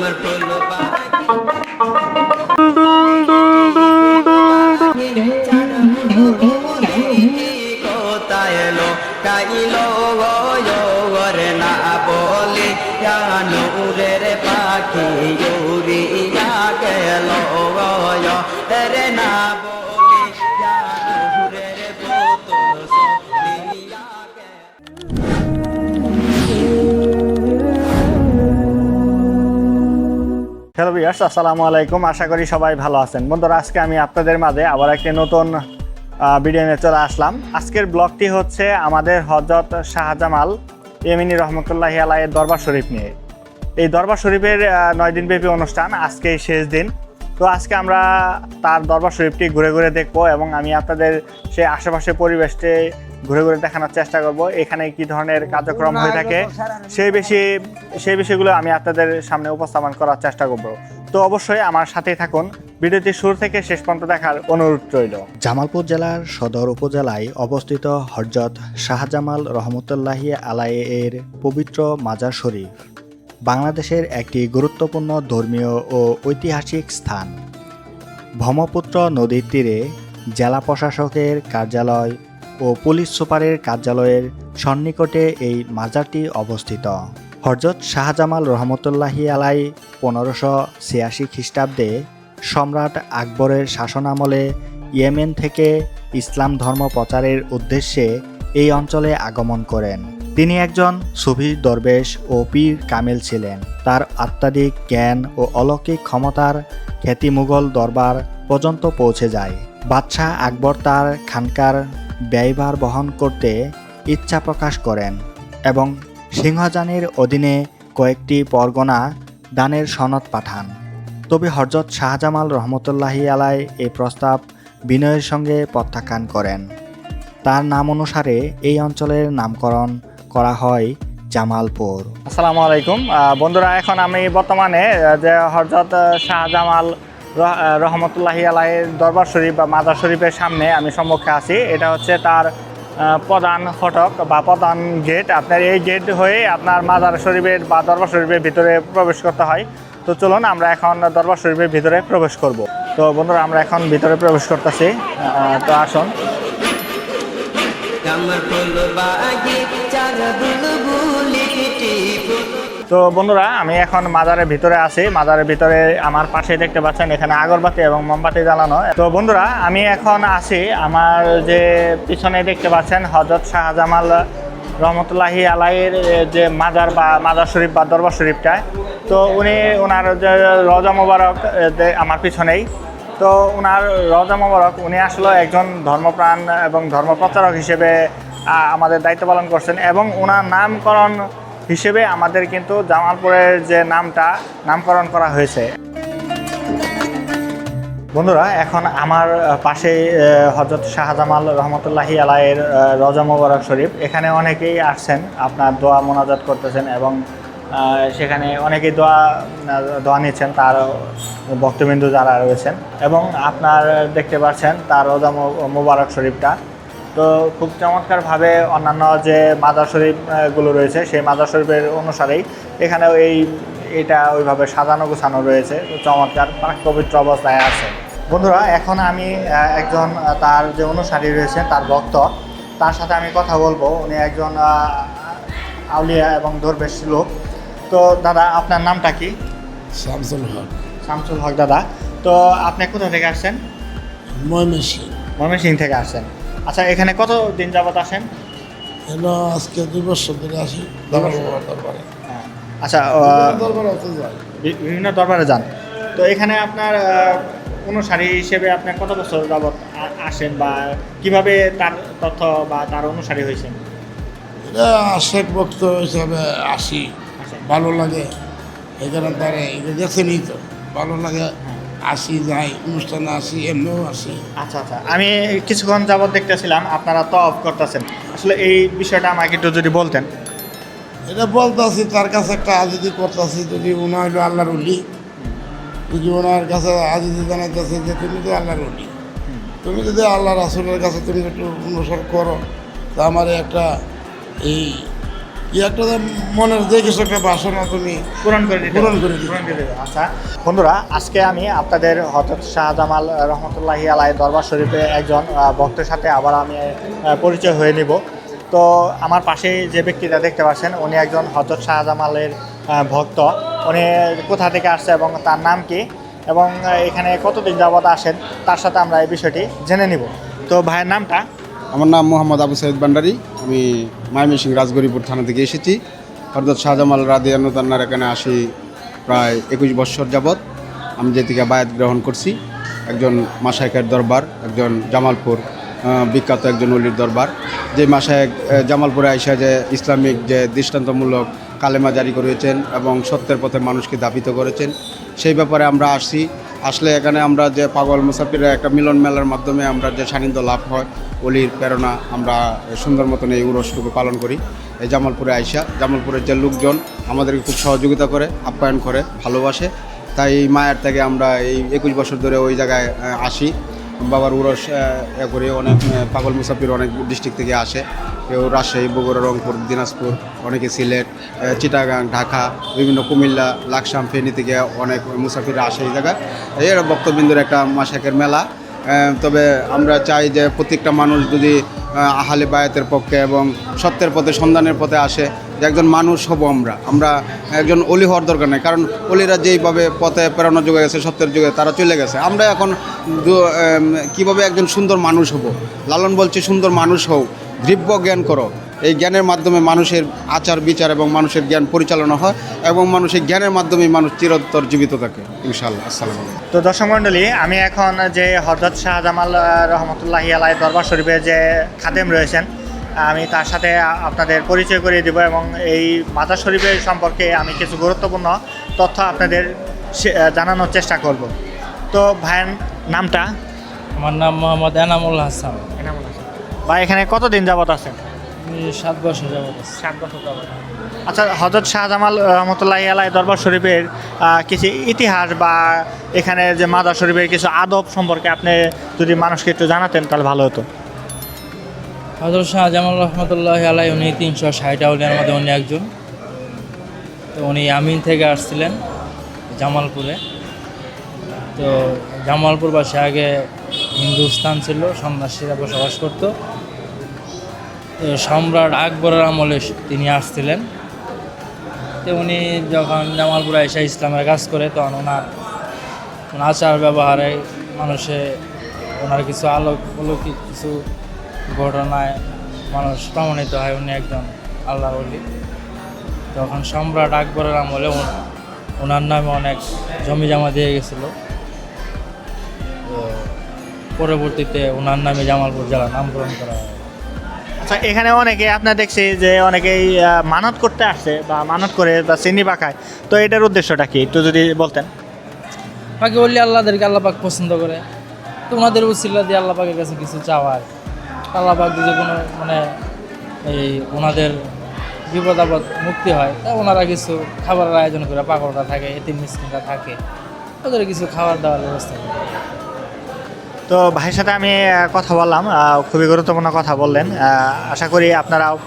আমার হ্যালো বিয়ার্স আসসালামু আলাইকুম। আশা করি সবাই ভালো আছেন। বন্ধুরা, আজকে আমি আপনাদের মাঝে আবার একটি নতুন ভিডিও নিয়ে চলে আসলাম। আজকের ব্লগটি হচ্ছে আমাদের হজরত শাহজামাল এমিনী রহমতুল্লাহি আলাইয়ের দরবার শরীফ নিয়ে। এই দরবার শরীফের নয় দিনব্যাপী অনুষ্ঠান, আজকেই শেষ দিন। তো আজকে আমরা তার দরবার শরীফটি ঘুরে ঘুরে দেখব এবং আমি আপনাদের সেই আশেপাশে পরিবেশটি ঘুরে ঘুরে দেখানোর চেষ্টা করব। এখানে কি ধরনের কার্যক্রম হয়ে থাকে সেই বেশি সেই বিষয়গুলো আমি আপনাদের সামনে উপস্থাপন করার চেষ্টা করব। তো অবশ্যই আমার সাথেই থাকুন। ভিডিওটি শুরু থেকে শেষ পর্যন্ত দেখার অনুরোধ রইল। জামালপুর জেলার সদর উপজেলায় অবস্থিত হরজত শাহজামাল রহমতুল্লাহি আলাইয়ের পবিত্র মাজার শরীফ বাংলাদেশের একটি গুরুত্বপূর্ণ ধর্মীয় ও ঐতিহাসিক স্থান। ব্রহ্মপুত্র নদীর তীরে জেলা প্রশাসকের কার্যালয় ও পুলিশ সুপারের কার্যালয়ের সন্নিকটে এই মাজারটি অবস্থিত। হরজত শাহজামাল রহমতুল্লাহি আলাই পনেরোশো ছিয়াশি খ্রিস্টাব্দে সম্রাট আকবরের শাসনামলে ইয়েমেন থেকে ইসলাম ধর্ম প্রচারের উদ্দেশ্যে এই অঞ্চলে আগমন করেন। তিনি একজন সুফি দরবেশ ও পীর কামেল ছিলেন। তার আত্মাধিক জ্ঞান ও অলৌকিক ক্ষমতার খ্যাতি মুঘল দরবার পর্যন্ত পৌঁছে যায়। বাদশাহ আকবর তার খানকার ব্যয়ভার বহন করতে ইচ্ছা প্রকাশ করেন এবং সিংহজানের অধীনে কয়েকটি পরগনা দানের সনদ পাঠান। তবে হরজত শাহজামাল রহমতুল্লাহি আলায় এই প্রস্তাব বিনয়ের সঙ্গে প্রত্যাখ্যান করেন। তার নাম অনুসারে এই অঞ্চলের নামকরণ করা হয় জামালপুর। আসসালামু আলাইকুম। বন্ধুরা, এখন আমি বর্তমানে যে হরজত শাহজামাল রহমতুল্লাহি আলাইয়ের দরবার শরীফ বা মাদার শরীফের সামনে আমি সম্মুখে আছি। এটা হচ্ছে তার প্রধান ফটক বা প্রধান গেট। আপনার এই গেট হয়ে আপনার মাজার শরীফের বা দরবার শরীফের ভিতরে প্রবেশ করতে হয়। তো চলুন আমরা এখন দরবার শরীফের ভিতরে প্রবেশ করব। তো বন্ধুরা, আমরা এখন ভিতরে প্রবেশ করতেছি। তো আসুন। তো বন্ধুরা, আমি এখন মাজারের ভিতরে আছি। মাজারের ভিতরে আমার পাশে দেখতে পাচ্ছেন এখানে আগরবাতি এবং মোমবাতি জ্বালানো। তো বন্ধুরা, আমি এখন আছি আমার যে পিছনে দেখতে পাচ্ছেন হজরত শাহজামাল রহমতুল্লাহি আলাইয়ের যে মাজার বা মাজার শরীফ বা দরবার শরীফটা। তো উনি ওনার যে রজা মোবারক আমার পিছনেই। তো ওনার রজা মোবারক, উনি আসলে একজন ধর্মপ্রাণ এবং ধর্মপ্রচারক হিসেবে আমাদের দায়িত্ব পালন করছেন এবং ওনার নামকরণ হিসেবে আমাদের কিন্তু জামালপুরের যে নামটা, নামকরণ করা হয়েছে। বন্ধুরা, এখন আমার পাশে হজরত শাহজামাল রহমতুল্লাহি আলাইয়ের রজা মোবারক শরীফ। এখানে অনেকেই আসছেন, আপনার দোয়া মোনাজাত করতেছেন এবং সেখানে অনেকেই দোয়া দোয়া নিচ্ছেন, তার ভক্তবিন্দু যারা রয়েছেন। এবং আপনার দেখতে পাচ্ছেন তার রজা মোবারক শরীফটা। তো খুব চমৎকারভাবে অন্যান্য যে মাজার শরীফগুলো রয়েছে সেই মাজার শরীফের অনুসারেই এখানেও এই এটা ওইভাবে সাজানো গোছানো রয়েছে। চমৎকার পাক পবিত্র অবস্থায় আছে। বন্ধুরা এখন আমি একজন তার যে অনুসারী রয়েছে তার ভক্ত তার সাথে আমি কথা বলব। উনি একজন আউলিয়া এবং দরবেশ লোক। তো দাদা আপনার নামটা কি? শামসুল হক। শামসুল হক দাদা। তো আপনি কোথা থেকে আসছেন? ময়মেশি ময়মনসিং থেকে আসছেন। আচ্ছা এখানে কত দিন যাবত আসেন? এলো আজকে দুই বছর ধরে আসি। দরবার হ্যাঁ। আচ্ছা দরবারে যাই। বিভিন্ন দরবারে যান। তো এখানে আপনার আহ, অনুসারী হিসেবে আপনার কত বছর যাবত আসেন বা কীভাবে তার তথ্য বা তার অনুসারী হয়েছেন? এটা ভক্ত হিসাবে আসি। ভালো লাগে। এখানে তারা এটা গেছেনই তো। ভালো লাগে। আসি যাই অনুষ্ঠানে আসি এমনিও আসি। আচ্ছা আচ্ছা আমি কিছুক্ষণ যাবত দেখতেছিলাম আপনারা তো অফ করতেছেন। আসলে এই বিষয়টা আমাকে একটু যদি বলতেন। এটা বলতেছি তার কাছে একটা আজিদি করতেছি যদি উনি হইল আল্লাহর উলি যদি ওনার কাছে আজিদি জানাইতেছে যে তুমি তো আল্লাহর উলি তুমি যদি আল্লাহ রাসুলের কাছে তুমি একটু অনুসরণ করো তা আমার একটা এই একটা মনের যে একটা বাসনা তুমি। পূরণ করে দিতে। পূরণ করে পূরণ করে দিতে। আচ্ছা। বন্ধুরা আজকে আমি আপনাদের হজরত শাহজামাল রহমতুল্লাহি আলাই দরবার শরীফে একজন ভক্তের সাথে আবার আমি পরিচয় হয়ে নিব। তো আমার পাশে যে ব্যক্তিটা দেখতে পাচ্ছেন উনি একজন হজরত শাহজামালের ভক্ত। উনি কোথা থেকে আসছে এবং তার নাম কি? এবং এখানে কতদিন যাবত আসেন? তার সাথে আমরা এই বিষয়টি জেনে নিব। তো ভাইয়ের নামটা? আমার নাম মোহাম্মদ আবু সাইদ ভান্ডারি। আমি মাইমিসিং রাজগরিপুর থানা থেকে এসেছি। হরদত শাহজামাল রাদিয়ানুতান্নার এখানে আসি প্রায় একুশ বছর যাবৎ। আমি যে থেকে বায়াত গ্রহণ করছি, একজন মাসায়কের দরবার, একজন জামালপুর বিখ্যাত একজন অলির দরবার। যে মাসায়ক জামালপুরে আইসা যে ইসলামিক যে দৃষ্টান্তমূলক কালেমা জারি করেছেন এবং সত্যের পথে মানুষকে দাপিত করেছেন, সেই ব্যাপারে আমরা আসছি। আসলে এখানে আমরা যে পাগল মুসাফিরের একটা মিলন মেলার মাধ্যমে আমরা যে সান্নিধ্য লাভ হয়, অলির প্রেরণা আমরা সুন্দর মতন এই উরসটুকু পালন করি। এই জামালপুরে আইসা জামালপুরের যে লোকজন আমাদেরকে খুব সহযোগিতা করে, আপ্যায়ন করে, ভালোবাসে। তাই মায়ের থেকে আমরা এই একুশ বছর ধরে ওই জায়গায় আসি। বাবার উরস করে অনেক পাগল মুসাফির অনেক ডিস্ট্রিক্ট থেকে আসে। কেউ রাজশাহী বগুড়া রংপুর দিনাজপুর অনেকে সিলেট চিটাগাং ঢাকা বিভিন্ন কুমিল্লা লাকসাম ফেনী থেকে অনেক মুসাফিররা আসে এই জায়গায়। এর ভক্তবৃন্দের একটা মাসাকের মেলা। তবে আমরা চাই যে প্রত্যেকটা মানুষ যদি আহ, আহালে বায়াতের পক্ষে এবং সত্যের পথে সন্ধানের পথে আসে যে একজন মানুষ হব আমরা। আমরা একজন অলি হওয়ার দরকার নেই, কারণ অলিরা যেইভাবে পথে প্রেরণা যোগে গেছে, সত্যের যুগে, তারা চলে গেছে। আমরা এখন কীভাবে একজন সুন্দর মানুষ হব? লালন বলছে সুন্দর মানুষ হও, দিব্য জ্ঞান করো। এই জ্ঞানের মাধ্যমে মানুষের আচার, বিচার এবং মানুষের জ্ঞান পরিচালনা হয় এবং মানুষের জ্ঞানের মাধ্যমে মানুষ চিরোত্তর জীবিত থাকে, ইনশাআল্লাহ। আসসালামু তো দর্শক মণ্ডলী, আমি এখন যে হজরত শাহজামাল রহমতুল্লাহি আলাই দরবার শরীফে যে খাদেম রয়েছেন আমি তার সাথে আপনাদের পরিচয় করিয়ে দিব এবং এই মাজার শরীফের সম্পর্কে আমি কিছু গুরুত্বপূর্ণ তথ্য আপনাদের সে- জানানোর চেষ্টা করব। তো ভাইয়ের নামটা? আমার নাম মোহাম্মদ এনামুল হাসান। এনামুল হাসান। ভাই এখানে কতদিন যাবত আছেন? সাত বছর যাবত সাত বছর যাবত আচ্ছা হজরত শাহজামাল রহমতুল্লাহি আলাই দরবার শরীফের কিছু ইতিহাস বা এখানে যে মাদার শরীফের কিছু আদব সম্পর্কে আপনি যদি মানুষকে একটু জানাতেন তাহলে ভালো হতো। হজরত শাহ জামাল রহমতুল্লাহ আলাই, উনি তিনশো ষাট আউলিয়ার মধ্যে উনি একজন। তো উনি আমিন থেকে আসছিলেন জামালপুরে। তো জামালপুরবাসী আগে হিন্দুস্তান ছিল, সন্ন্যাসীরা বসবাস করতো। তো সম্রাট আকবরের আমলে তিনি আসছিলেন। তো উনি যখন জামালপুরে এসে ইসলামের কাজ করে, তখন ওনার আচার ব্যবহারে মানুষে ওনার কিছু আলোক কিছু ঘটনায় মানুষ প্রমাণিত হয় উনি একজন আল্লাহ বলি তখন সম্রাট আকবরের আমলে ওন- ওনার নামে অনেক জমি জমা দিয়ে গেছিল। পরবর্তীতে ওনার নামে জামালপুর জেলা নামকরণ করা হয়। আচ্ছা এখানে অনেকে আপনার দেখছি যে অনেকেই মানত করতে আসছে বা মানত করে বা চিনি পাকায়। তো এটার উদ্দেশ্যটা কি? একটু যদি বলতেন। বাকি বললি আল্লাহদেরকে আল্লাহ পাক পছন্দ করে। তো ওনাদের উচিল্লা দিয়ে আল্লাহ পাকের কাছে কিছু চাওয়ার আল্লাহ পাক যদি কোনো মানে এই ওনাদের বিপদ আপদ মুক্তি হয়, তা ওনারা কিছু খাবারের আয়োজন করে, পাকড়টা থাকে, এতিম মিসকিনরা থাকে, ওদের কিছু খাবার দাওয়ার ব্যবস্থা করে। তো ভাইয়ের সাথে আমি কথা বললাম খুবই গুরুত্বপূর্ণ কথা বললেন আশা করি আপনারাও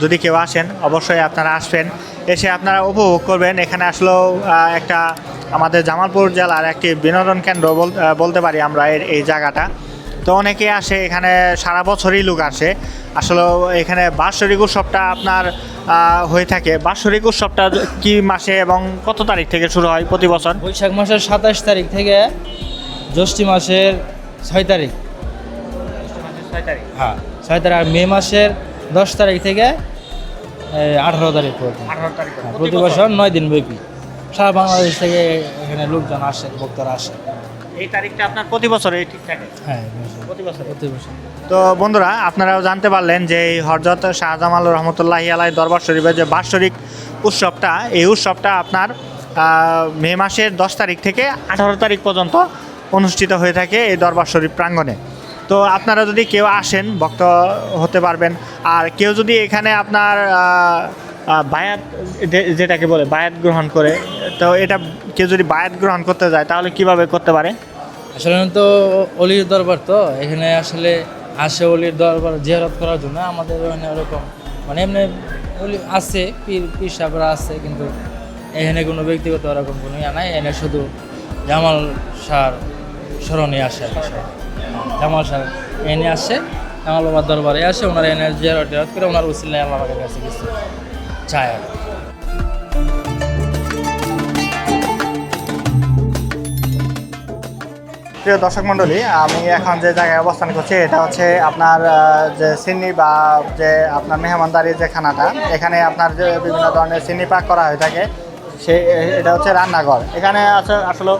যদি কেউ আসেন, অবশ্যই আপনারা আসবেন, এসে আপনারা উপভোগ করবেন। এখানে আসলেও একটা আমাদের জামালপুর জেলার একটি বিনোদন কেন্দ্র বল- বলতে পারি আমরা এই জায়গাটা। তো অনেকে আসে এখানে সারা বছরই লোক আসে। আসলে এখানে বাৎসরিক উৎসবটা আপনার হয়ে থাকে। বাৎসরিক উৎসবটা কি মাসে এবং কত তারিখ থেকে শুরু হয় প্রতি বছর? বৈশাখ মাসের সাতাশ তারিখ থেকে জ্যৈষ্ঠী মাসের ছয় তারিখ। হ্যাঁ ছয় তারিখ আর মে মাসের দশ তারিখ থেকে আঠারো তারিখ পর্যন্ত। আঠারো তারিখ হ্যাঁ, প্রতি বছর নয় দিন ব্যাপী। সারা বাংলাদেশ থেকে এখানে লোকজন আসে ভক্তরা আসে। এই তারিখটা আপনার প্রতি বছর এই ঠিক থাকে? হ্যাঁ প্রতি বছর? প্রতি বছর। তো বন্ধুরা আপনারাও জানতে পারলেন যে এই হরজত শাহজামাল রহমতুল্লাহি আলাই দরবার শরীফের যে বাৎসরিক উৎসবটা এই উৎসবটা আপনার মে মাসের দশ তারিখ থেকে আঠারো তারিখ পর্যন্ত অনুষ্ঠিত হয়ে থাকে এই দরবার শরীফ প্রাঙ্গণে। তো আপনারা যদি কেউ আসেন ভক্ত হতে পারবেন। আর কেউ যদি এখানে আপনার বায়াত যেটাকে বলে বায়াত গ্রহণ করে তো এটা কেউ যদি বায়াত গ্রহণ করতে যায় তাহলে কীভাবে করতে পারে? আসলে তো অলির দরবার তো, এখানে আসলে আসে অলির দরবার জিয়ারত করার জন্য, আমাদের ওখানে ওরকম মানে এমনি ওলি আছে, পীর পীর সাহেবরা আছে, কিন্তু এখানে কোনো ব্যক্তিগত ওরকম কোনো ইয়া নাই, এখানে শুধু জামাল সার স্মরণে আসে জামাল সার এনে আসে, জামাল বাবার দরবারে আসে, ওনার এনে জিয়ারত করে, ওনার উসিল্লায় আল্লাহ কাছে কিছু চায় আর প্রিয় দর্শক মণ্ডলী, আমি এখন যে জায়গায় অবস্থান করছি, এটা হচ্ছে আপনার যে সিন্নি বা যে আপনার মেহমানদারির যে খানাটা, এখানে আপনার যে বিভিন্ন ধরনের সিন্নি পাক করা হয়ে থাকে। সে, এটা হচ্ছে রান্নাঘর। এখানে আছে আসলে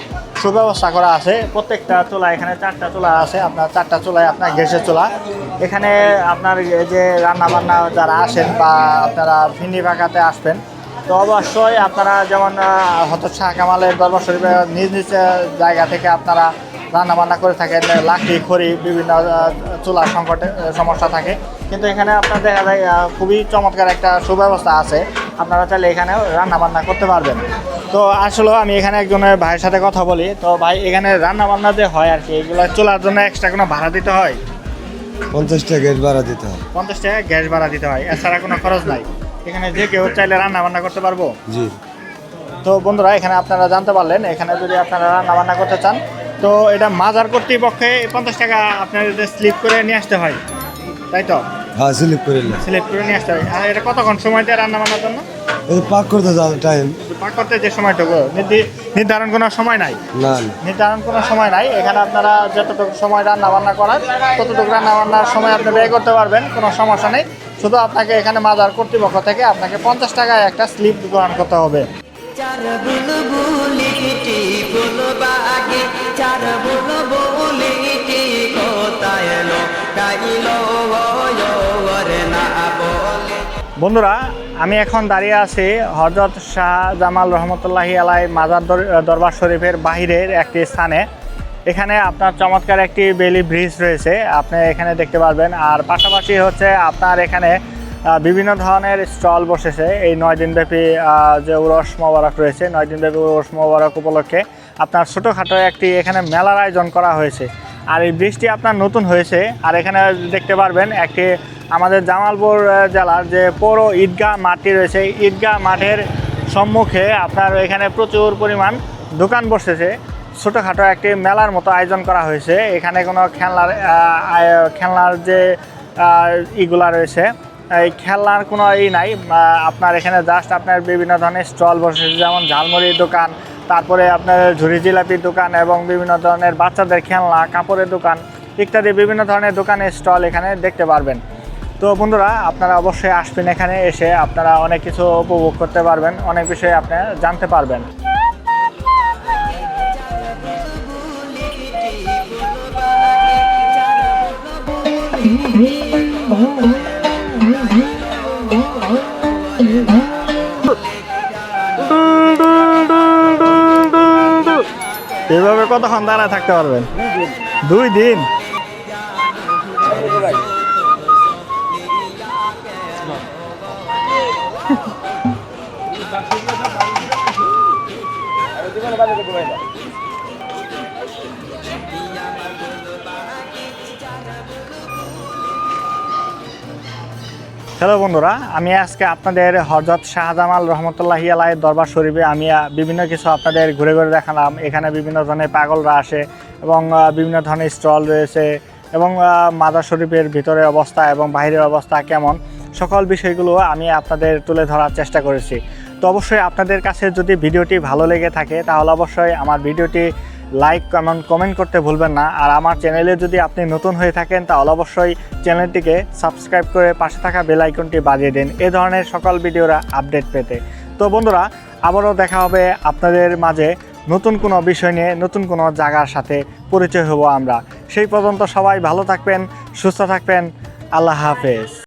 সুব্যবস্থা করা আছে। প্রত্যেকটা চুলা, এখানে চারটা চুলা আছে। আপনার চারটা চুলায় আপনার গ্যাসের চুলা। এখানে আপনার যে রান্না বান্না যারা আসেন বা আপনারা ভিন্ডি পাকাতে আসবেন, তো অবশ্যই আপনারা যেমন হত শাহ কামালের দরবার শরীফের নিজ নিজ জায়গা থেকে আপনারা রান্না বান্না করে থাকেন লাকড়ি খড়ি বিভিন্ন চুলার সংকটে সমস্যা থাকে। কিন্তু এখানে আপনার দেখা যায় খুবই চমৎকার একটা সুব্যবস্থা আছে। আপনারা চাইলে এখানেও রান্না বান্না করতে পারবেন। তো আসলে আমি এখানে একজনের ভাইয়ের সাথে কথা বলি। তো ভাই এখানে রান্না বান্না যে হয় আর কি এগুলো চুলার জন্য এক্সট্রা কোনো ভাড়া দিতে হয়? পঞ্চাশ টাকা গ্যাস ভাড়া দিতে হয়। পঞ্চাশ টাকা গ্যাস ভাড়া দিতে হয়। এছাড়া কোনো খরচ নাই। এখানে যে কেউ চাইলে রান্না বান্না করতে পারব? জি। তো বন্ধুরা এখানে আপনারা জানতে পারলেন এখানে যদি আপনারা রান্না বান্না করতে চান তো এটা মাজার কর্তৃপক্ষে পঞ্চাশ টাকা আপনাদের স্লিপ করে নিয়ে আসতে হয়। তাই তো? হ্যাঁ স্লিপ করে স্লিপ করে নিয়ে আসতে হয়। আর এটা কতক্ষণ সময় দেয় রান্না বান্নার জন্য? এই পাক করতে যাও টাইম পাক করতে যে সময়টুকু। নির্ধারণ কোনো সময় নাই? না নির্ধারণ কোনো সময় নাই। এখানে আপনারা যতটুকু সময় রান্না বান্না করার ততটুকু রান্না বান্নার সময় আপনি ব্যয় করতে পারবেন কোনো সমস্যা নেই। শুধু আপনাকে এখানে মাজার কর্তৃপক্ষ থেকে আপনাকে পঞ্চাশ টাকায় একটা স্লিপ গ্রহণ করতে হবে। বুলবুলিটি ফুলবাগে চার ওরে না বলে। বন্ধুরা, আমি এখন দাঁড়িয়ে আছি হজরত শাহ জামাল রহমতুল্লাহি আলাই মাজার দর- দরবার শরীফের বাহিরের একটি স্থানে। এখানে আপনার চমৎকার একটি বেলি ব্রিজ রয়েছে, আপনি এখানে দেখতে পারবেন। আর পাশাপাশি হচ্ছে আপনার এখানে বিভিন্ন ধরনের স্টল বসেছে। এই নয় দিনব্যাপী যে উরস মোবারক রয়েছে, নয় দিনব্যাপী উরস মোবারক উপলক্ষে আপনার ছোটোখাটো একটি এখানে মেলার আয়োজন করা হয়েছে। আর এই ব্রিজটি আপনার নতুন হয়েছে। আর এখানে দেখতে পারবেন একটি আমাদের জামালপুর জেলার যে পৌর ঈদগাহ মাঠটি রয়েছে। ঈদগাহ মাঠের সম্মুখে আপনার এখানে প্রচুর পরিমাণ দোকান বসেছে ছোটোখাটো একটি মেলার মতো আয়োজন করা হয়েছে। এখানে কোনো খেলনার খেলনার যে ইগুলা রয়েছে, এই খেলনার কোনো ই নাই। আপনার এখানে জাস্ট আপনার বিভিন্ন ধরনের স্টল বসেছে, যেমন ঝালমুড়ির দোকান তারপরে আপনার ঝুড়ি জিলাপির দোকান এবং বিভিন্ন ধরনের বাচ্চাদের খেলনা কাপড়ের দোকান ইত্যাদি বিভিন্ন ধরনের দোকানের স্টল এখানে দেখতে পারবেন তো বন্ধুরা আপনারা অবশ্যই আসবেন এখানে এসে আপনারা অনেক কিছু উপভোগ করতে পারবেন অনেক বিষয়ে আপনি জানতে পারবেন এভাবে কতক্ষণ দাঁড়ায় থাকতে পারবেন? দুই দিন। হ্যালো বন্ধুরা, আমি আজকে আপনাদের হজরত শাহজামাল রহমতুল্লাহি আলাই দরবার শরীফে আমি বিভিন্ন কিছু আপনাদের ঘুরে ঘুরে দেখালাম। এখানে বিভিন্ন ধরনের পাগলরা আসে এবং বিভিন্ন ধরনের স্টল রয়েছে এবং মাদার শরীফের ভিতরের অবস্থা এবং বাইরের অবস্থা কেমন, সকল বিষয়গুলো আমি আপনাদের তুলে ধরার চেষ্টা করেছি। তো অবশ্যই আপনাদের কাছে যদি ভিডিওটি ভালো লেগে থাকে, তাহলে অবশ্যই আমার ভিডিওটি লাইক কমেন্ট কমেন্ট করতে ভুলবেন না। আর আমার চ্যানেলে যদি আপনি নতুন হয়ে থাকেন, তাহলে অবশ্যই চ্যানেলটিকে সাবস্ক্রাইব করে পাশে থাকা বেল আইকনটি বাজিয়ে দিন। এ ধরনের সকল ভিডিওরা আপডেট পেতে। তো বন্ধুরা, আবারও দেখা হবে আপনাদের মাঝে নতুন কোনো বিষয় নিয়ে, নতুন কোনো জায়গার সাথে পরিচয় হব আমরা। সেই পর্যন্ত সবাই ভালো থাকবেন, সুস্থ থাকবেন। আল্লাহ হাফেজ।